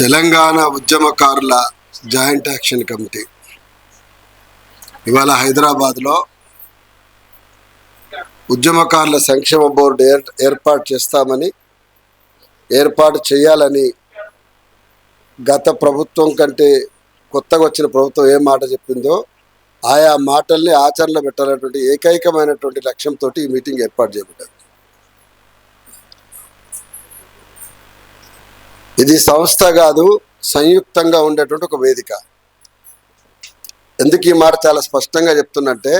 తెలంగాణ ఉద్యమకారుల joint action committee. ఇవాళ హైదరాబాద్లో ఉద్యమకారుల సంక్షేమ బోర్డు ఏర్ ఏర్పాటు చేస్తామని ఏర్పాటు చేయాలని గత ప్రభుత్వం కంటే కొత్తగా వచ్చిన ప్రభుత్వం ఏ మాట చెప్పిందో ఆయా మాటల్ని ఆచరణలో పెట్టాలన్నటువంటి ఏకైకమైనటువంటి లక్ష్యంతో ఈ మీటింగ్ ఏర్పాటు చేయబడ్డారు. ఇది సంస్థ కాదు సంయుక్తంగా ఉండేటువంటి ఒక వేదిక. ఎందుకు ఈ మాట చాలా స్పష్టంగా చెప్తున్నట్టే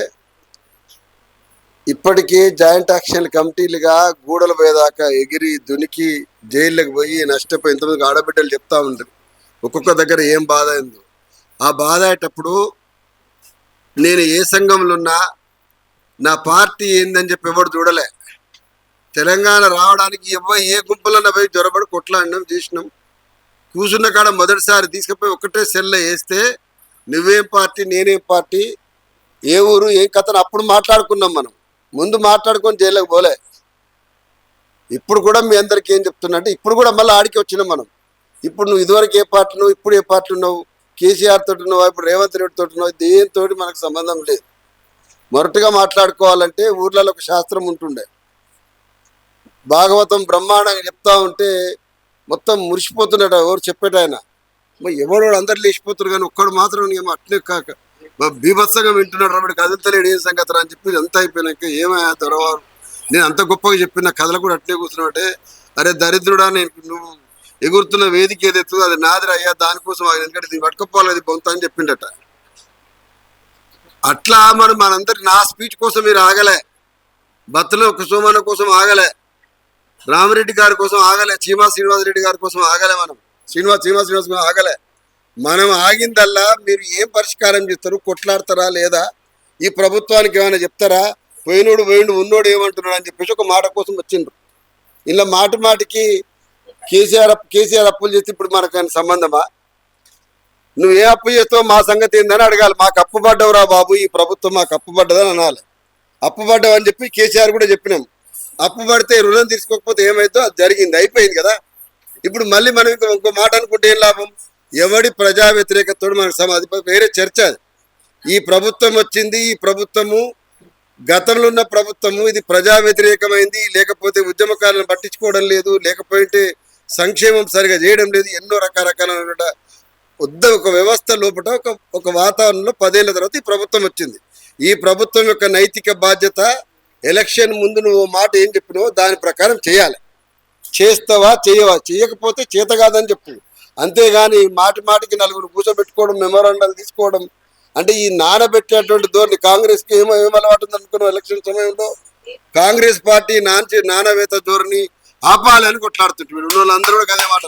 ఇప్పటికీ జాయింట్ యాక్షన్ కమిటీలుగా గూడలు పోయేదాకా ఎగిరి దునికి జైళ్ళకి పోయి నష్టపోయి ఇంతమంది ఆడబిడ్డలు చెప్తా ఉంటారు ఒక్కొక్క దగ్గర ఏం బాధ అయిందో ఆ బాధ అయ్యేటప్పుడు నేను ఏ సంఘంలో ఉన్నా నా పార్టీ ఏందని చెప్పి ఎవడు చూడలే. తెలంగాణ రావడానికి ఎవ్వ ఏ గుంపులన్నా పోయి జ్వరబడి కొట్లాడినాం చేసినాం. కూర్చున్న కాడ మొదటిసారి తీసుకుపోయి ఒకటే సెల్లో వేస్తే నువ్వేం పార్టీ నేనేం పార్టీ ఏ ఊరు ఏం కథను అప్పుడు మాట్లాడుకున్నాం మనం. ముందు మాట్లాడుకొని జైలకు పోలే. ఇప్పుడు కూడా మీ అందరికి ఏం చెప్తున్నా అంటే ఇప్పుడు కూడా మళ్ళీ ఆడికి వచ్చినాం మనం. ఇప్పుడు నువ్వు ఇదివరకు ఏ పార్టీ నువ్వు ఇప్పుడు ఏ పార్టీ ఉన్నావు? కేసీఆర్ తోటి ఉన్నావు? ఇప్పుడు రేవంత్ రెడ్డి తోటి ఉన్నావు? దేనితోటి మనకు సంబంధం లేదు. మొరటుగా మాట్లాడుకోవాలంటే ఊర్లలో ఒక శాస్త్రం ఉంటుండే. భాగవతం బ్రహ్మాండంగా చెప్తా ఉంటే మొత్తం మురిసిపోతున్నాడు ఎవరు చెప్పాడు ఆయన. మరి ఎవడో అందరు లేచిపోతున్నారు కానీ ఒక్కడు మాత్రం ఏమో అట్లే కాక బీభత్సంగా వింటున్నాడు రాబడి కదులుతలేడు ఏం సంగతి అని చెప్పి అంతా అయిపోయినాక ఏమయ్యా దొరవారు? నేను అంత గొప్పగా చెప్పిన కథలు కూడా అట్లే కూర్చున్నాడే అరే దరిద్రుడా నేను నువ్వు ఎగురుతున్న వేదిక ఏదైతుందో అది నాదిరా అయ్యా దానికోసం ఎందుకంటే దీన్ని పట్టుకోపోవాలి అది బొంత అని చెప్పిండట. అట్లా మరి మనందరి నా స్పీచ్ కోసం మీరు ఆగలే. బతులు ఒక సోమాన కోసం ఆగలే. రామరెడ్డి గారి కోసం ఆగలే చీమా శ్రీనివాస్ రెడ్డి గారి కోసం ఆగలే మనం. శ్రీనివాస్ చీమా శ్రీనివాస్ ఆగలే. మనం ఆగిందల్లా మీరు ఏం పరిష్కారం చేస్తారు? కొట్లాడతారా లేదా? ఈ ప్రభుత్వానికి ఏమైనా చెప్తారా? పోయినోడు పోయినోడు ఉన్నోడు ఏమంటున్నాడు అని చెప్పేసి ఒక మాట కోసం వచ్చిండ్రు. ఇలా మాట మాటికి కేసీఆర్ కేసీఆర్ అప్పులు చేస్తే ఇప్పుడు మనకు ఆయన సంబంధమా? నువ్వు ఏ అప్పు చేస్తావు మా సంగతి ఏందని అడగాలి. మాకు అప్పు పడ్డవురా బాబు ఈ ప్రభుత్వం మాకు అప్పు పడ్డదని అనాలి. అప్పు పడ్డావు అని చెప్పి కేసీఆర్ కూడా చెప్పినాం. అప్పు పడితే రుణం తీసుకోకపోతే ఏమైందో అది జరిగింది అయిపోయింది కదా. ఇప్పుడు మళ్ళీ మనం ఇంకో ఇంకో మాట అనుకుంటే ఏం లాభం? ఎవడి ప్రజా వ్యతిరేకతతో మనకు సమాధి వేరే చర్చ ఈ ప్రభుత్వం వచ్చింది ఈ ప్రభుత్వము గతంలో ఉన్న ప్రభుత్వము ఇది ప్రజా వ్యతిరేకమైంది లేకపోతే ఉద్యమకాలను పట్టించుకోవడం లేదు లేకపోతే సంక్షేమం సరిగా చేయడం లేదు ఎన్నో రకరకాల వద్ద ఒక వ్యవస్థ లోపల ఒక ఒక వాతావరణంలో పదేళ్ళ తర్వాత ఈ ప్రభుత్వం వచ్చింది. ఈ ప్రభుత్వం యొక్క నైతిక బాధ్యత ఎలక్షన్ ముందు నువ్వు మాట ఏం చెప్పినావో దాని ప్రకారం చేయాలి. చేస్తావా చేయవా? చేయకపోతే చేత కాదని చెప్పు అంతేగాని మాటి మాటికి నలుగురు కూర్చోబెట్టుకోవడం మెమోరాండాలు తీసుకోవడం అంటే ఈ నానబెట్టేటువంటి ధోరణి కాంగ్రెస్కి ఏమో ఏం అలవాటు అనుకున్నావు? ఎలక్షన్ సమయంలో కాంగ్రెస్ పార్టీ నాంచి నానవేత ధోరణి ఆపాలని కొట్లాడుతుంటారు వాళ్ళందరూ కూడా అదే మాట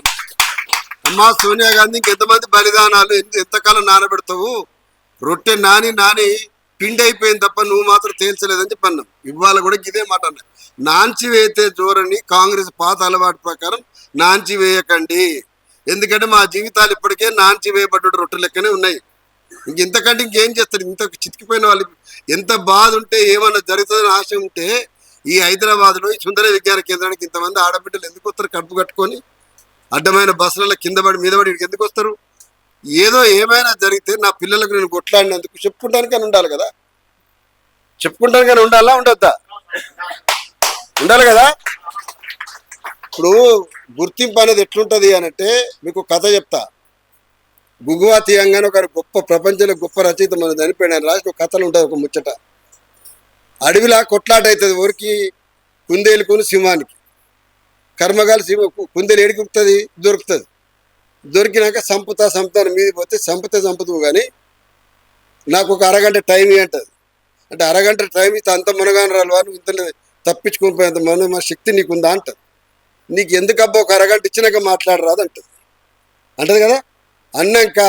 అమ్మా సోనియా గాంధీ ఇంకెంతమంది బలిదానాలు ఎంత- ఎంతకాలం నానబెడతావు? రొట్టె నాని నాని పిండి అయిపోయింది తప్ప నువ్వు మాత్రం తేల్చలేదని చెప్పి అన్నాం. ఇవాళ కూడా ఇదే మాట అన్నా. నాంచి వేతే జోరని కాంగ్రెస్ పాత అలవాటు ప్రకారం నాంచి వేయకండి. ఎందుకంటే మా జీవితాలు ఇప్పటికే నాంచి వేయబడ్డ రొట్టె లెక్కనే ఉన్నాయి. ఇంక ఇంతకంటే ఇంకేం చేస్తారు? ఇంత చితికిపోయిన వాళ్ళు ఎంత బాధ ఉంటే ఏమన్నా జరుగుతుందని ఆశ ఉంటే ఈ హైదరాబాద్లో ఈ సుందర విజ్ఞాన కేంద్రానికి ఇంతమంది ఆడబిడ్డలు ఎందుకు వస్తారు? కడుపు కట్టుకొని అడ్డమైన బస్సులలో కింద పడి మీద పడి ఇక్కడికి ఎందుకు వస్తారు? ఏదో ఏమైనా జరిగితే నా పిల్లలకు నేను కొట్లాడినందుకు చెప్పుకుంటానికని ఉండాలి కదా. చెప్పుకుంటానికని ఉండాలా? ఉండొద్దా? ఉండాలి కదా? ఇప్పుడు గుర్తింపు అనేది ఎట్లుంటుంది అని అంటే మీకు కథ చెప్తా. గుగువా తీయంగానే ఒక గొప్ప ప్రపంచంలో గొప్ప రచయిత మన చనిపోయిన రాసిన ఒక కథలు ఉంటుంది ఒక ముచ్చట. అడవిలా కొట్లాట అవుతుంది ఊరికి కుందేలుకుని సింహానికి. కర్మగాలి సింహ కుందేలు ఏడికి దొరుకుతుంది. దొరికినాక సంపుతా సంపుతాను మీది పోతే సంపుతే సంపుతావు కానీ నాకు ఒక అరగంట టైం అంటది అంటే అరగంట టైం ఇస్తే అంత మునగాను రాలు వాళ్ళు ఇంత తప్పించుకుని పోయేంత మన మా శక్తి నీకుందా అంటది. నీకు ఎందుకు అబ్బా ఒక అరగంట ఇచ్చినాక మాట్లాడరాదు అంటది. అంటది కదా? అన్నాక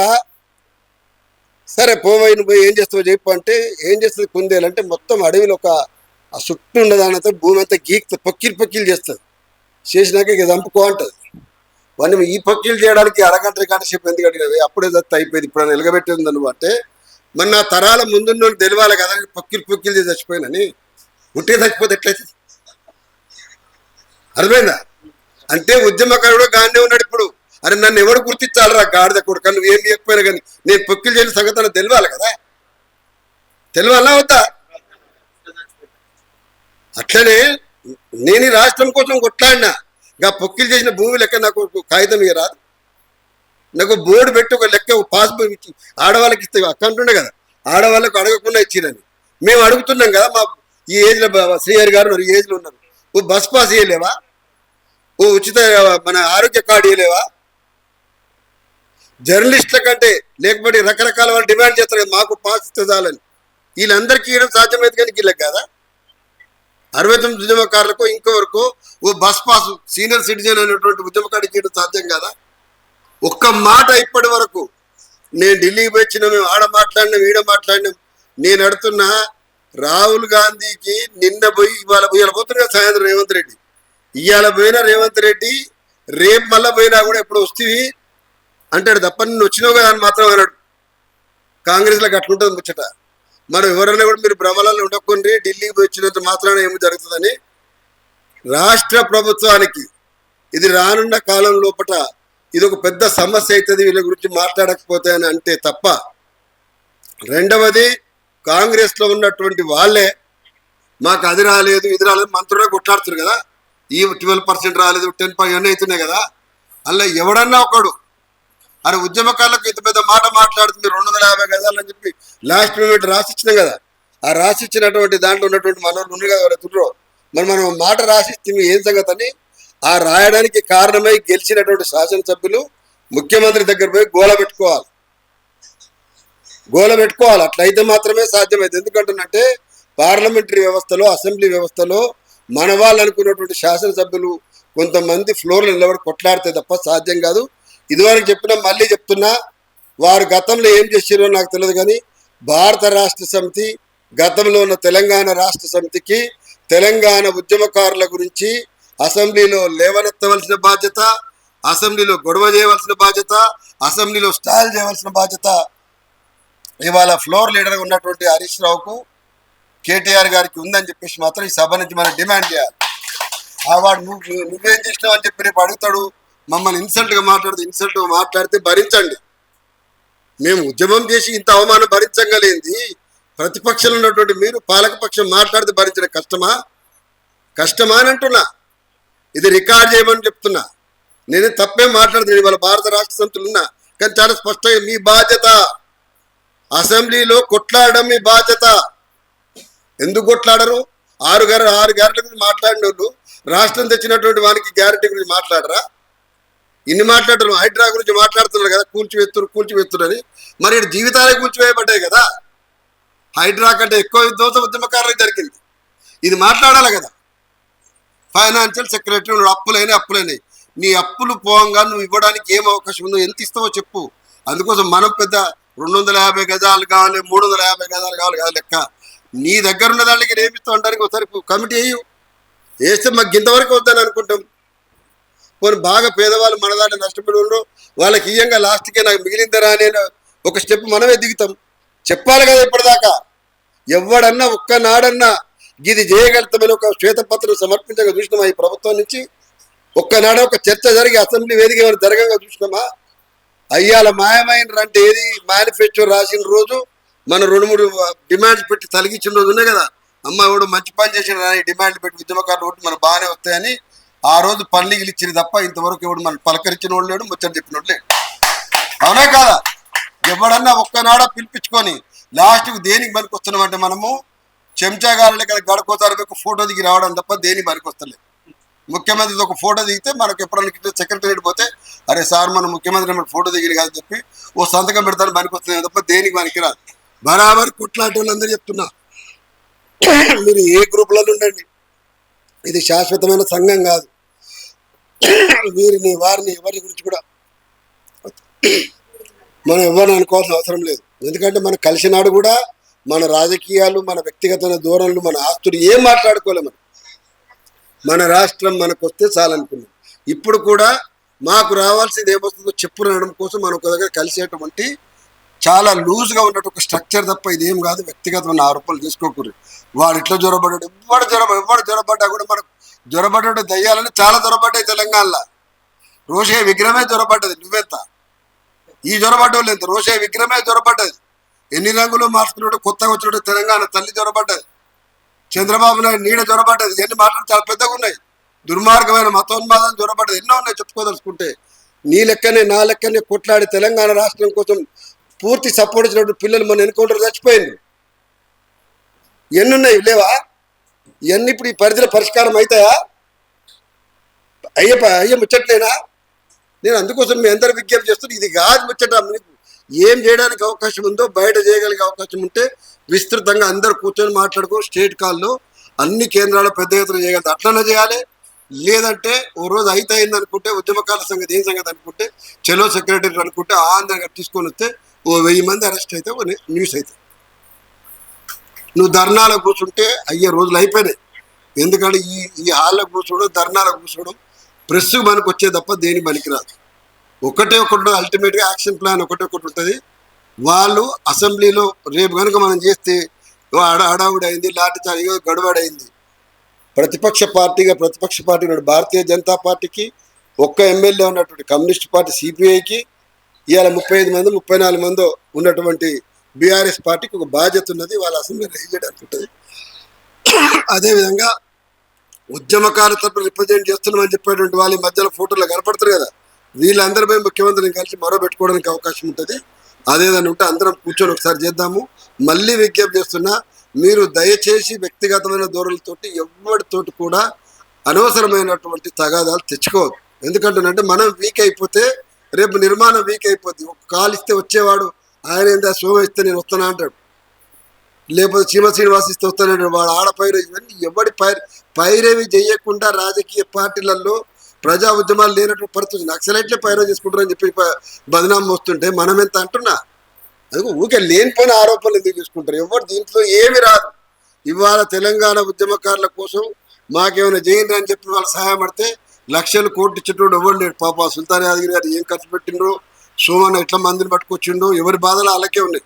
సరే పోవైన పోయి ఏం చేస్తావు చెప్పు అంటే ఏం చేస్తుంది కుందేలు అంటే మొత్తం అడవిలో ఒక ఆ చుట్టూ ఉన్నదానితో భూమి అంతా గీక్ పక్కిలు పక్కిలు చేస్తుంది. చేసినాక ఇక చంపుకో అంటది. వాడిని ఈ పక్కీలు చేయడానికి అరగంట గంట సేపు ఎందుకు అడిగినవి అప్పుడే దత్త అయిపోయింది ఇప్పుడు నిలగబెట్టి ఉంది నువ్వు అంటే మరి నా తరాల ముందున్న వాళ్ళు తెలియాలి కదా పక్కిలు పొక్కిలు చేసి చచ్చిపోయినని ఉంటే చచ్చిపోతే ఎట్లయితే? అర్థమైందా? అంటే ఉద్యమకారుడు గానే ఉన్నాడు ఇప్పుడు. అరే నన్ను ఎవడు గుర్తించాలరా గాడిద కొడుకు? నువ్వు ఏం చేయకపోయినా కానీ నేను పొక్కిలు చేయని సంగతి నాకు తెలియాలి కదా? తెలియాలా అవుతా అట్లనే నేను ఈ రాష్ట్రం కోసం కొట్లాడినా. ఇంకా పొక్కిలు చేసిన భూమి లెక్క నాకు కాగితం ఇక రాదు నాకు బోర్డు పెట్టి ఒక లెక్క పాస్బుక్ ఇచ్చి ఆడవాళ్ళకి ఇస్తే అకౌంట్ ఉండే కదా ఆడవాళ్ళకు అడగకుండా ఇచ్చిరని. మేము అడుగుతున్నాం కదా మా ఈ ఏజ్లో శ్రీహరి గారు ఈ ఏజ్లో ఉన్నారు. ఓ బస్ పాస్ ఇవ్వలేవా ఓ ఉచిత మన ఆరోగ్య కార్డు ఇవ్వలేవా జర్నలిస్టుల కంటే లేకపోతే రకరకాల వాళ్ళు డిమాండ్ చేస్తారు మాకు పాస్ ఇస్తే చాలని. వీళ్ళందరికీ ఇవ్వడం సాధ్యమైతే కానీ వీళ్ళకి కదా? అరవై తొమ్మిది ఉద్యమకారులకు ఇంకవరకు ఓ బస్ పాస్ సీనియర్ సిటిజన్ అనేటువంటి ఉద్యమకారు చేయడం సాధ్యం కదా? ఒక్క మాట ఇప్పటి వరకు నేను ఢిల్లీకి వచ్చిన మేము ఆడ మాట్లాడినాం ఈడ మాట్లాడినాం నేను అడుతున్నా రాహుల్ గాంధీకి నిన్న పోయి ఇవాళ ఇవాళ పోతున్నా సాయంత్రం రేవంత్ రెడ్డి. ఇవాళ పోయినా రేవంత్ రెడ్డి రేపు మళ్ళా పోయినా కూడా ఎప్పుడు వస్తేవి అంటాడు తప్ప నిన్ను వచ్చినావు కదా అని మాత్రం అన్నాడు కాంగ్రెస్లోకి అట్లుంటుంది ముచ్చట. మనం ఎవరైనా కూడా మీరు భ్రమలలో ఉండకుండా. ఢిల్లీకి వచ్చినంత మాత్రాన ఏమి జరుగుతుందని రాష్ట్ర ప్రభుత్వానికి ఇది రానున్న కాలం లోపల ఇది ఒక పెద్ద సమస్య అవుతుంది. వీళ్ళ గురించి మాట్లాడకపోతే అని అంటే తప్ప రెండవది కాంగ్రెస్లో ఉన్నటువంటి వాళ్ళే మాకు అది రాలేదు ఇది రాలేదు మంత్రుడే కొట్లాడుతున్నారు కదా. ఈ ట్వెల్వ్ పర్సెంట్ రాలేదు టెన్ పాయింట్ అవుతున్నాయి కదా. అలా ఎవడన్నా ఒకడు అరే ఉద్యమకారులకు ఇంత పెద్ద మాట మాట్లాడుతుంది రెండు వందల యాభై గజాలని చెప్పి లాస్ట్ మూమెంట్ రాసిచ్చినాం కదా. ఆ రాసిచ్చినటువంటి దాంట్లో ఉన్నటువంటి మనోళ్ళు ఉన్నారు కదా ఎవరైతే మరి మనం మాట రాసిస్తే ఏం సంగతి అని ఆ రాయడానికి కారణమై గెలిచినటువంటి శాసనసభ్యులు ముఖ్యమంత్రి దగ్గర పోయి గోల పెట్టుకోవాలి. గోల పెట్టుకోవాలి. అట్లయితే మాత్రమే సాధ్యమైంది ఎందుకంటున్నంటే పార్లమెంటరీ వ్యవస్థలో అసెంబ్లీ వ్యవస్థలో మన వాళ్ళు అనుకున్నటువంటి శాసనసభ్యులు కొంతమంది ఫ్లోర్లు నిలబడి కొట్లాడితే తప్ప సాధ్యం కాదు. ఇదివరకు చెప్పినా మళ్ళీ చెప్తున్నా వారు గతంలో ఏం చేసారో నాకు తెలియదు కానీ భారత రాష్ట్ర సమితి గతంలో ఉన్న తెలంగాణ రాష్ట్ర సమితికి తెలంగాణ ఉద్యమకారుల గురించి అసెంబ్లీలో లేవనెత్తవలసిన బాధ్యత అసెంబ్లీలో గొడవ చేయవలసిన బాధ్యత అసెంబ్లీలో స్టాల్ చేయవలసిన బాధ్యత. ఇవాళ ఫ్లోర్ లీడర్గా ఉన్నటువంటి హరీష్ రావుకు కేటీఆర్ గారికి ఉందని చెప్పేసి మాత్రం ఈ సభ నుంచి మనం డిమాండ్ చేయాలి. వాడు నువ్వు- నువ్వేం చేసినావు అని చెప్పి రేపు అడుగుతాడు. మమ్మల్ని ఇన్సల్ట్గా మాట్లాడితే ఇన్సల్ట్గా మాట్లాడితే భరించండి. మేము ఉద్యమం చేసి ఇంత అవమానం భరించగలేంది ప్రతిపక్షంలో ఉన్నటువంటి మీరు పాలకపక్షం మాట్లాడితే భరించడం కష్టమా? కష్టమా అని అంటున్నా. ఇది రికార్డ్ చేయమని చెప్తున్నా. నేను తప్పే మాట్లాడుతున్నాను ఇవాళ భారత రాష్ట్ర సంతులు ఉన్నా. కానీ చాలా స్పష్టంగా మీ బాధ్యత. అసెంబ్లీలో కొట్లాడడం మీ బాధ్యత. ఎందుకు కొట్లాడరు? ఆరు గారు ఆరు గ్యారెంటీ గురించి మాట్లాడిన వాళ్ళు రాష్ట్రం తెచ్చినటువంటి వానికి గ్యారెంటీ గురించి మాట్లాడరా? ఇన్ని మాట్లాడరు హైడ్రా గురించి మాట్లాడుతున్నారు కదా కూల్చివెత్తురు కూల్చివేత్తురు అని. మరి జీవితాలే కూల్చివేయబడ్డాయి కదా. హైడ్రా కంటే ఎక్కువ విధ్వంస ఉద్యమకారులకు జరిగింది ఇది మాట్లాడాలి కదా. ఫైనాన్షియల్ సెక్రటరీ నువ్వు అప్పులైనా అప్పులైనాయి నీ అప్పులు పోగా నువ్వు ఇవ్వడానికి ఏం అవకాశం ఉందో ఎంత ఇస్తావో చెప్పు. అందుకోసం మనం పెద్ద రెండు వందల యాభై గజాలు కావాలి మూడు వందల యాభై గజాలు కావాలి కాదు లెక్క. నీ దగ్గర ఉన్న దానికి రేపిస్తావు ఉండడానికి ఒకసారి కమిటీ వేయు. వేస్తే మాకు ఇంతవరకు వద్దని అనుకుంటాం. పోనీ బాగా పేదవాళ్ళు మన దాంట్లో నష్టపడి ఉండరు వాళ్ళకి ఇయ్యంగా లాస్ట్కే నాకు మిగిలిందరా అనే ఒక స్టెప్ మనమే దిగుతాం. చెప్పాలి కదా ఇప్పటిదాకా. ఎవడన్నా ఒక్కనాడన్నా ఇది చేయగలుగుతామని ఒక శ్వేతపత్రం సమర్పించగా చూసినామా ఈ ప్రభుత్వం నుంచి? ఒక్కనాడ ఒక చర్చ జరిగి అసెంబ్లీ వేదిక ఏమైనా జరగగా చూసినామా? అయ్యాల మాయమైన అంటే ఏది? మేనిఫెస్టో రాసిన రోజు మన రెండు మూడు డిమాండ్స్ పెట్టి తలిగించిన రోజు ఉన్నాయి కదా. అమ్మ ఎవడు మంచి పని చేసిన డిమాండ్ పెట్టి ఉద్యమకారులు ఒకటి మనం బాగానే వస్తాయని ఆ రోజు పల్లిగిలు ఇచ్చింది తప్ప ఇంతవరకు ఎవడు మనం పలకరించిన వాళ్ళు లేడు ముచ్చట చెప్పిన వాడు లేడు. అవునా కాదా? ఎవడన్నా ఒక్కనాడ పిలిపించుకొని లాస్ట్కి దేనికి పనికి వస్తున్నామంటే మనము చెంచాగారులే కదా గడకోతారు ఒక ఫోటో దిగి రావడం తప్ప దేనికి పనికి వస్తలేదు ముఖ్యమంత్రితో ఒక ఫోటో దిగితే మనకు ఎప్పుడన్నా సెక్రటరీ పోతే అరే సార్ మన ముఖ్యమంత్రి మన ఫోటో దిగిరు కాదని చెప్పి ఓ సంతకం పెడతాను పనికి వస్తుంది తప్ప దేనికి పనికి రాదు బరాబర్ కుట్లాంటి వాళ్ళందరూ చెప్తున్నా. మీరు ఏ గ్రూప్లలో ఉండండి. ఇది శాశ్వతమైన సంఘం కాదు. వీరిని వారిని ఎవరి గురించి కూడా మనం ఎవరిని అనుకోవాల్సిన అవసరం లేదు. ఎందుకంటే మనం కలిసినాడు కూడా మన రాజకీయాలు మన వ్యక్తిగత ధోరణులు మన ఆస్తులు ఏం మాట్లాడుకోలేము మనం. మన రాష్ట్రం మనకు వస్తే చాలనుకున్నాం. ఇప్పుడు కూడా మాకు రావాల్సింది ఏమొస్తుందో చెప్పు అనడం కోసం మనం ఒక దగ్గర కలిసేటువంటి చాలా లూజ్గా ఉన్నట్టు ఒక స్ట్రక్చర్ తప్ప ఇదేం కాదు. వ్యక్తిగతమైన ఆరోపణలు తీసుకోకూడదు. వాడు ఇట్లా జ్వరపడ్డాడు ఎవడు జ్వరం ఎవడు జ్వరపడ్డా కూడా మనకు జ్వరపడ్డాడు దయ్యాలని చాలా జ్వరపడ్డాయి తెలంగాణలో. రోషే విగ్రహమే జ్వరపడ్డది నువ్వెంత? ఈ జ్వరపడ్డ ఎంత? రోషే విగ్రహమే జ్వరపడ్డది ఎన్ని రంగులు మార్చుకున్నాడు కొత్తగా వచ్చినాడు తెలంగాణ తల్లి జ్వరపడ్డది చంద్రబాబు నాయుడు నీడ జ్వరపడ్డది ఎన్ని మాటలు చాలా పెద్దగా ఉన్నాయి. దుర్మార్గమైన మతోన్మాదం జ్వరపడ్డది ఎన్నో ఉన్నాయి చెప్పుకోదలుచుకుంటే. నీ లెక్కనే నా లెక్కనే కొట్లాడి తెలంగాణ రాష్ట్రం కోసం పూర్తి సపోర్ట్ ఇచ్చినప్పుడు పిల్లలు మన ఎన్కౌంటర్ చచ్చిపోయింది ఎన్నున్నాయి? లేవా? ఇవన్నీ ఇప్పుడు ఈ పరిధిలో పరిష్కారం అవుతాయా? అయ్యప్ప అయ్య ముచ్చట్లేనా? నేను అందుకోసం మీ అందరు విజ్ఞప్తి చేస్తున్నా. ఇది కాదు ముచ్చట. మీకు ఏం చేయడానికి అవకాశం ఉందో బయట చేయగలిగే అవకాశం ఉంటే విస్తృతంగా అందరు కూర్చొని మాట్లాడుకో. స్టేట్ కాల్లో అన్ని కేంద్రాలు పెద్ద ఎత్తున చేయగలుగుతారు అట్లనే చేయాలి. లేదంటే ఓ రోజు అయితే అయింది అనుకుంటే ఉద్యమకాల సంగతి ఏం సంగతి అనుకుంటే చెలో సెక్రటరీ అనుకుంటే ఆ తీసుకొని వస్తే ఓ వెయ్యి మంది అరెస్ట్ అయితే ఓ న్యూస్ అయితే. నువ్వు ధర్నాలో కూర్చుంటే అయ్యే రోజులు అయిపోయినాయి. ఎందుకంటే ఈ ఈ హాల్లో కూర్చోవడం ధర్నాలో కూర్చోవడం ప్రెస్ మనకు వచ్చే తప్ప దేని పనికిరాదు. ఒకటే ఒకటి అల్టిమేట్గా యాక్షన్ ప్లాన్ ఒకటే ఒకటి ఉంటుంది. వాళ్ళు అసెంబ్లీలో రేపు కనుక మనం చేస్తే ఓ అడ అడావుడి అయింది లాఠీ ప్రతిపక్ష పార్టీగా ప్రతిపక్ష పార్టీ భారతీయ జనతా పార్టీకి ఒక్క ఎమ్మెల్యే ఉన్నటువంటి కమ్యూనిస్ట్ పార్టీ సిపిఐకి ఇవాళ ముప్పై ఐదు మంది ముప్పై నాలుగు మంది ఉన్నటువంటి బీఆర్ఎస్ పార్టీకి ఒక బాధ్యత ఉన్నది వాళ్ళ అసెంబ్లీ రైజ్ చేయడానికి ఉంటుంది అదేవిధంగా ఉద్యమకాల తరపున రిప్రజెంట్ చేస్తున్నామని చెప్పేటువంటి వాళ్ళ ఈ మధ్యలో ఫోటోలు కనపడతారు కదా. వీళ్ళందరిపై ముఖ్యమంత్రిని కలిసి మరో పెట్టుకోవడానికి అవకాశం ఉంటుంది. అదేదని ఉంటే అందరం కూర్చొని ఒకసారి చేద్దాము. మళ్ళీ విజ్ఞప్తి చేస్తున్నా మీరు దయచేసి వ్యక్తిగతమైన ధోరణులతోటి ఎవరితోటి కూడా అనవసరమైనటువంటి తగాదాలు తెచ్చుకోవద్దు. ఎందుకంటేనంటే మనం వీక్ అయిపోతే రేపు నిర్మాణం వీక్ అయిపోద్ది. ఒక కాలు ఇస్తే వచ్చేవాడు ఆయన ఎంత శోభిస్తే నేను వస్తాను అంటాడు. లేకపోతే చీమ శ్రీనివాస్ ఇస్తే వస్తానంటాడు వాడు ఆడపైరు ఇవన్నీ ఎవడి పై పైరేవి చేయకుండా రాజకీయ పార్టీలలో ప్రజా ఉద్యమాలు లేనటువంటి పరిస్థితి నక్సలైట్లే పైరవి చేసుకుంటారని చెప్పి ప- బదనాం వస్తుంటే మనం ఎంత అంటున్నా? అది ఊకే లేనిపోయిన ఆరోపణలు ఎందుకు చేసుకుంటారు? ఎవరు దీంట్లో ఏమి రాదు. ఇవాళ తెలంగాణ ఉద్యమకారుల కోసం మాకేమైనా చేయండి అని చెప్పి వాళ్ళు సహాయపడితే లక్షలు కోట్లు ఇచ్చేటోడు ఎవరు లేడు. పాప సుల్తాన్ యాదగిరి గారు ఏం ఖర్చు పెట్టినరో సోమన్న ఎట్లా మందిని పట్టుకొచ్చిండో ఎవరి బాధలు అలాగే ఉన్నాయి.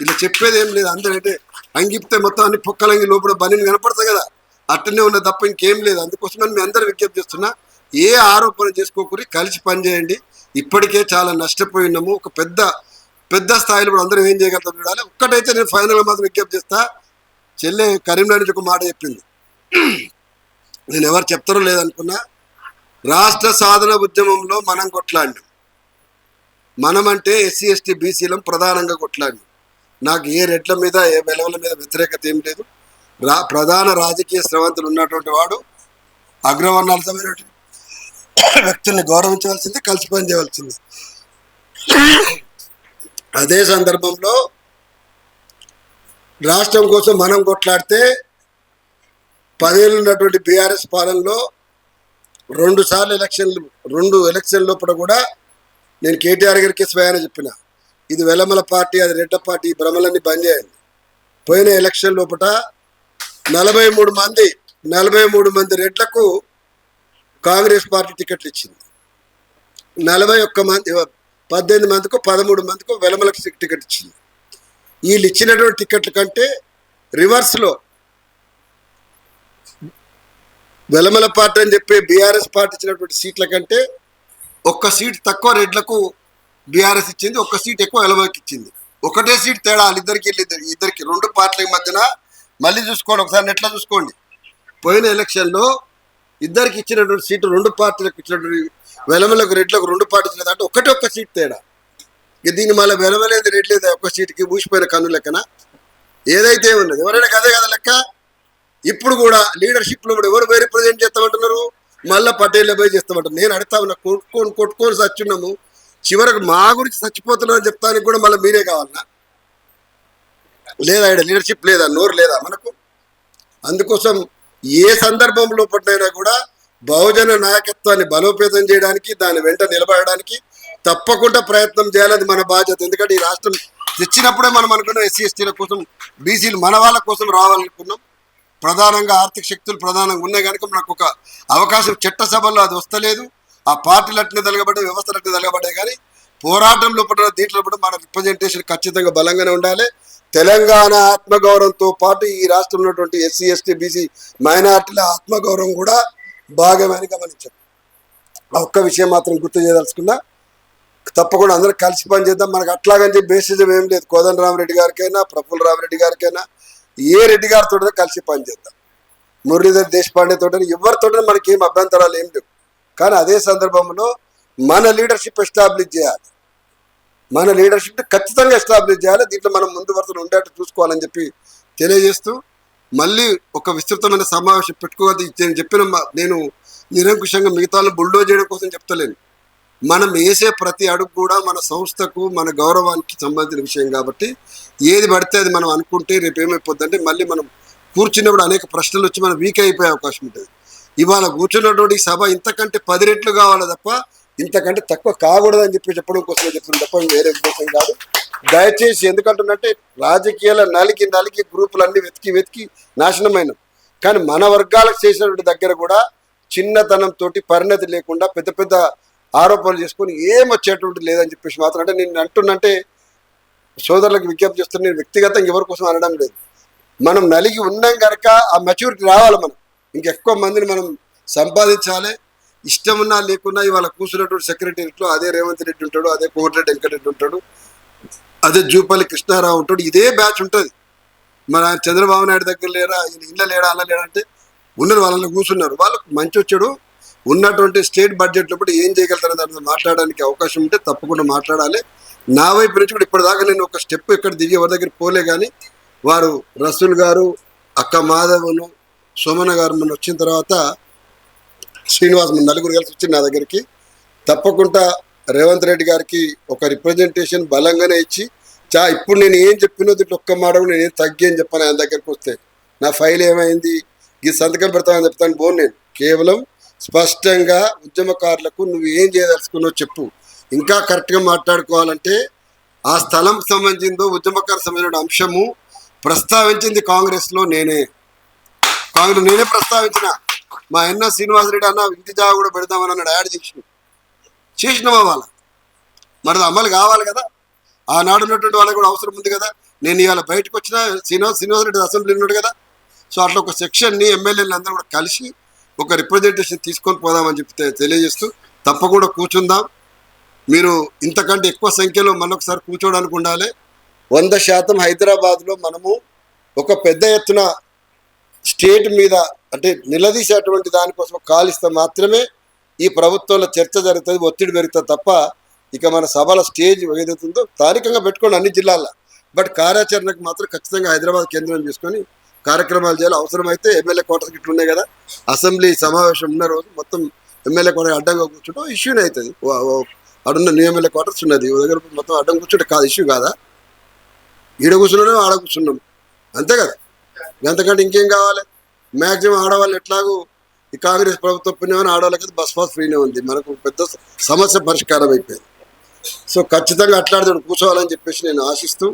ఇలా చెప్పేది ఏం లేదు. అందరంటే అంగిప్తే మొత్తం అన్ని పొక్కలంగి లోపల బనిని కనపడతాయి కదా. అట్టనే ఉన్న తప్ప ఇంకేం లేదు. అందుకోసమని మీ అందరూ విజ్ఞప్తి చేస్తున్నా ఏ ఆరోపణ చేసుకోకూరి కలిసి పనిచేయండి ఇప్పటికే చాలా నష్టపోయి ఉన్నాము. ఒక పెద్ద పెద్ద స్థాయిలో కూడా అందరం ఏం చేయగలుగుతాం చూడాలి. ఒక్కటైతే నేను ఫైనల్గా మాత్రం విజ్ఞప్తి చేస్తా. చెల్లె కరీంనగర్ ఒక మాట చెప్పింది. నేను ఎవరు చెప్తారో లేదనుకున్నా రాష్ట్ర సాధన ఉద్యమంలో మనం కొట్లాడినాం. మనమంటే ఎస్సీ ఎస్టీ బీసీలం ప్రధానంగా కొట్లాడి నాకు ఏ రెడ్ల మీద ఏ వెలవల మీద వ్యతిరేకత ఏం లేదు. రా ప్రధాన రాజకీయ స్రవంతులు ఉన్నటువంటి వాడు అగ్రవర్ణాలతమైనటువంటి వ్యక్తుల్ని గౌరవించవలసింది కలిసి పనిచేయవలసింది. అదే సందర్భంలో రాష్ట్రం కోసం మనం కొట్లాడితే పదేళ్ళు ఉన్నటువంటి బీఆర్ఎస్ పాలనలో రెండు సార్లు ఎలక్షన్లు రెండు ఎలక్షన్ లోపల కూడా నేను కేటీఆర్ గారికి స్వయాన చెప్పిన ఇది వెలమల పార్టీ అది రెడ్డ పార్టీ భ్రమలన్నీ బంద్ చేయండి. పోయిన ఎలక్షన్ లోపల నలభై మూడు మంది నలభై మూడు మంది రెడ్లకు కాంగ్రెస్ పార్టీ టికెట్లు ఇచ్చింది. నలభై ఒక్క మంది పద్దెనిమిది మందికి పదమూడు మందికి వెలమలకు టికెట్ ఇచ్చింది. వీళ్ళు ఇచ్చినటువంటి టికెట్ల కంటే రివర్స్లో వెలమల పార్టీ అని చెప్పి బీఆర్ఎస్ పార్టీ ఇచ్చినటువంటి సీట్ల కంటే ఒక్క సీట్ తక్కువ రెడ్లకు బీఆర్ఎస్ ఇచ్చింది ఒక్క సీట్ ఎక్కువ వెలమలకి ఇచ్చింది. ఒకటే సీట్ తేడా వాళ్ళిద్దరికి ఇద్దరికి రెండు పార్టీల మధ్యన మళ్ళీ చూసుకోండి ఒకసారి నెట్లో చూసుకోండి. పోయిన ఎలక్షన్లో ఇద్దరికి ఇచ్చినటువంటి సీటు రెండు పార్టీలకు ఇచ్చినటువంటి వెలమలకు రెడ్లకు రెండు పార్టీలు ఇచ్చినది అంటే ఒకటే ఒక్క సీట్ తేడా. ఇక దీన్ని మళ్ళీ వెలవలేదు రెడ్లేదు ఒక్క సీటుకి ఊసిపోయిన కన్ను లెక్కన. ఏదైతే ఉన్నది ఎవరైనా కదే కదా లెక్క? ఇప్పుడు కూడా లీడర్షిప్లో కూడా ఎవరు పోయి రిప్రజెంట్ చేస్తామంటున్నారు? మళ్ళా పటేళ్ళ పోయి చేస్తామంటారు నేను అడుగుతా ఉన్నా కొట్టుకొని కొట్టుకొని చచ్చున్నాము చివరకు మా గురించి చచ్చిపోతున్నారని చెప్తానికి కూడా మళ్ళీ మీరే కావాలన్నా లేదా ఇక్కడ లీడర్షిప్ లేదా నోరు లేదా మనకు? అందుకోసం ఏ సందర్భంలో పడినైనా కూడా బహుజన నాయకత్వాన్ని బలోపేతం చేయడానికి దాని వెంట నిలబడడానికి తప్పకుండా ప్రయత్నం చేయాలని మన బాధ్యత. ఎందుకంటే ఈ రాష్ట్రం తెచ్చినప్పుడే మనం అనుకున్నాం ఎస్సీ ఎస్టీల కోసం బీసీలు మన వాళ్ళ కోసం రావాలనుకున్నాం. ప్రధానంగా ఆర్థిక శక్తులు ప్రధానంగా ఉన్నాయి కనుక మనకు ఒక అవకాశం చట్టసభలో అది వస్తలేదు. ఆ పార్టీలు అట్నే తలగబడ్డాయి వ్యవస్థలు అట్నే తలగబడ్డాయి కానీ పోరాటంలో పడిన దీంట్లో కూడా మన రిప్రజెంటేషన్ ఖచ్చితంగా బలంగానే ఉండాలి. తెలంగాణ ఆత్మగౌరవంతో పాటు ఈ రాష్ట్రంలో ఉన్నటువంటి ఎస్సీ ఎస్టీ బీసీ మైనార్టీల ఆత్మగౌరవం కూడా భాగమని గమనించాం. ఒక్క విషయం మాత్రం గుర్తు చేయదలుచుకున్నా తప్పకుండా అందరూ కలిసి పనిచేద్దాం. మనకు అట్లాగని చెప్పి బేసిజం ఏం లేదు. కోదండ రామరెడ్డి గారికైనా ప్రఫుల్ రామరెడ్డి గారికైనా ఏ రెడ్డి గారితో కలిసి పనిచేద్దాం మురళీధర్ దేశపాండే తోట ఎవరితో మనకి ఏం అభ్యంతరాలు ఏం లేవు. కానీ అదే సందర్భంలో మన లీడర్షిప్ ఎస్టాబ్లిష్ చేయాలి. మన లీడర్షిప్ ఖచ్చితంగా ఎస్టాబ్లిష్ చేయాలి. దీంట్లో మనం ముందు వరుసలో ఉండేట్టు చూసుకోవాలని చెప్పి తెలియజేస్తూ మళ్ళీ ఒక విస్తృతమైన సమావేశం పెట్టుకోవద్దు నేను చెప్పిన నేను నిరంకుశంగా మిగతా బుల్డో చేయడం కోసం చెప్తలేను. మనం వేసే ప్రతి అడుగు కూడా మన సంస్థకు మన గౌరవానికి సంబంధించిన విషయం కాబట్టి ఏది పడితే అది మనం అనుకుంటే రేపు ఏమైపోద్దంటే మళ్ళీ మనం కూర్చున్నప్పుడు అనేక ప్రశ్నలు వచ్చి మనం వీక్ అయిపోయే అవకాశం ఉంటుంది. ఇవాళ కూర్చున్నటువంటి సభ ఇంతకంటే పది రెట్లు కావాలి తప్ప ఇంతకంటే తక్కువ కాకూడదని చెప్పి చెప్పడం కోసం చెప్తున్నాను తప్ప వేరే ఉద్దేశం కాదు. దయచేసి ఎందుకంటున్నట్టే రాజకీయాల నలికి నలికి గ్రూపులన్నీ వెతికి వెతికి నాశనమైన కానీ మన వర్గాలకు చేసినటువంటి దగ్గర కూడా చిన్నతనంతో పరిణతి లేకుండా పెద్ద పెద్ద ఆరోపణలు చేసుకొని ఏం వచ్చేటువంటి లేదని చెప్పేసి మాత్రం అంటే నేను అంటున్నంటే సోదరులకు విజ్ఞప్తి చేస్తున్న నేను వ్యక్తిగతంగా ఎవరి కోసం అనడం లేదు. మనం నలిగి ఉన్నాం కనుక ఆ మెచ్యూరిటీ రావాలి మనం. ఇంకెక్కువ మందిని మనం సంపాదించాలి. ఇష్టం ఉన్నా లేకున్నా ఇవాళ కూర్చున్నటువంటి సెక్రటరీలో అదే రేవంత్ రెడ్డి ఉంటాడు అదే కోమటిరెడ్డి వెంకటరెడ్డి ఉంటాడు అదే జూపల్లి కృష్ణారావు ఉంటాడు ఇదే బ్యాచ్ ఉంటుంది. మన చంద్రబాబు నాయుడు దగ్గర లేరా ఇళ్ళ లేడా అలా లేడా అంటే ఉన్నారు వాళ్ళని కూర్చున్నారు. వాళ్ళకు మంచి వచ్చాడు. ఉన్నటువంటి స్టేట్ బడ్జెట్లో కూడా ఏం చేయగలుగుతారో దాని మీద మాట్లాడడానికి అవకాశం ఉంటే తప్పకుండా మాట్లాడాలి. నా వైపు నుంచి కూడా ఇప్పటిదాకా నేను ఒక స్టెప్ ఇక్కడ దిగి ఎవరి దగ్గర పోలే కానీ వారు రసూల్ గారు అక్క మాధవను సోమన గారు మొన్న వచ్చిన తర్వాత శ్రీనివాస్ మన నలుగురు కలిసి వచ్చి నా దగ్గరికి తప్పకుండా రేవంత్ రెడ్డి గారికి ఒక రిప్రజెంటేషన్ బలంగానే ఇచ్చి చా ఇప్పుడు నేను ఏం చెప్పినో దీంట్లో ఒక్క మాట కూడా నేను ఏం తగ్గి అని చెప్పాను ఆయన దగ్గరికి వస్తే. నా ఫైల్ ఏమైంది? ఈ సంతకం పెడతామని చెప్తాను పోను నేను. కేవలం స్పష్టంగా ఉద్యమకారులకు నువ్వు ఏం చేయదలుచుకున్నావు చెప్పు. ఇంకా కరెక్ట్గా మాట్లాడుకోవాలంటే ఆ స్థలం సంబంధించిందో ఉద్యమకార సంబంధించిన అంశము ప్రస్తావించింది కాంగ్రెస్లో నేనే. కాంగ్రెస్ నేనే ప్రస్తావించిన. మా ఎన్న శ్రీనివాసరెడ్డి అన్న ఇంటి జాగా కూడా పెడదామని అన్నాడు యాడ్ చేసిన చేసినామా వాళ్ళ? మరి అమలు కావాలి కదా. ఆనాడు ఉన్నటువంటి వాళ్ళకి కూడా అవసరం ఉంది కదా. నేను ఇవాళ బయటకు వచ్చిన శ్రీనివాస్ శ్రీనివాసరెడ్డి అసెంబ్లీ ఉన్నాడు కదా. సో అట్లా ఒక సెక్షన్ని ఎమ్మెల్యేలు అందరూ కూడా కలిసి ఒక రిప్రజెంటేషన్ తీసుకొని పోదామని చెప్తే తెలియజేస్తూ తప్పకుండా కూర్చుందాం. మీరు ఇంతకంటే ఎక్కువ సంఖ్యలో మరొకసారి కూర్చోవడానికి ఉండాలి. వంద శాతం హైదరాబాద్లో మనము ఒక పెద్ద ఎత్తున స్టేట్ మీద అంటే నిలదీసేటువంటి దానికోసం కాలిస్తే మాత్రమే ఈ ప్రభుత్వంలో చర్చ జరుగుతుంది ఒత్తిడి పెరుగుతుంది తప్ప ఇక మన సభల స్టేజ్ ఏదైతుందో స్థానికంగా పెట్టుకోండి అన్ని జిల్లాల్లో. బట్ కార్యాచరణకు మాత్రం ఖచ్చితంగా హైదరాబాద్ కేంద్రం చేసుకొని కార్యక్రమాలు చేయాలి. అవసరమైతే ఎమ్మెల్యే కోటర్స్ ఇట్లా ఉన్నాయి కదా. అసెంబ్లీ సమావేశం ఉన్న రోజు మొత్తం ఎమ్మెల్యే కోట అడ్డంగా కూర్చుంటే ఇష్యూనే అవుతుంది అడున్న న్యూ ఎమ్మెల్యే క్వార్టర్స్ ఉన్నది. దగ్గర మొత్తం అడ్డం కూర్చుంటే కాదు ఇష్యూ కాదా? ఈడ కూర్చున్నాం ఆడ కూర్చున్నాం అంతే కదా. ఎంతకంటే ఇంకేం కావాలి? మ్యాక్సిమం ఆడవాళ్ళు ఎట్లాగూ ఈ కాంగ్రెస్ ప్రభుత్వం పుణ్యమని ఆడవాళ్ళకి బస్ పాస్ ఫ్రీనే ఉంది. మనకు పెద్ద సమస్య పరిష్కారం అయిపోయింది. సో ఖచ్చితంగా అట్లాంటి కూర్చోవాలని చెప్పేసి నేను ఆశిస్తూ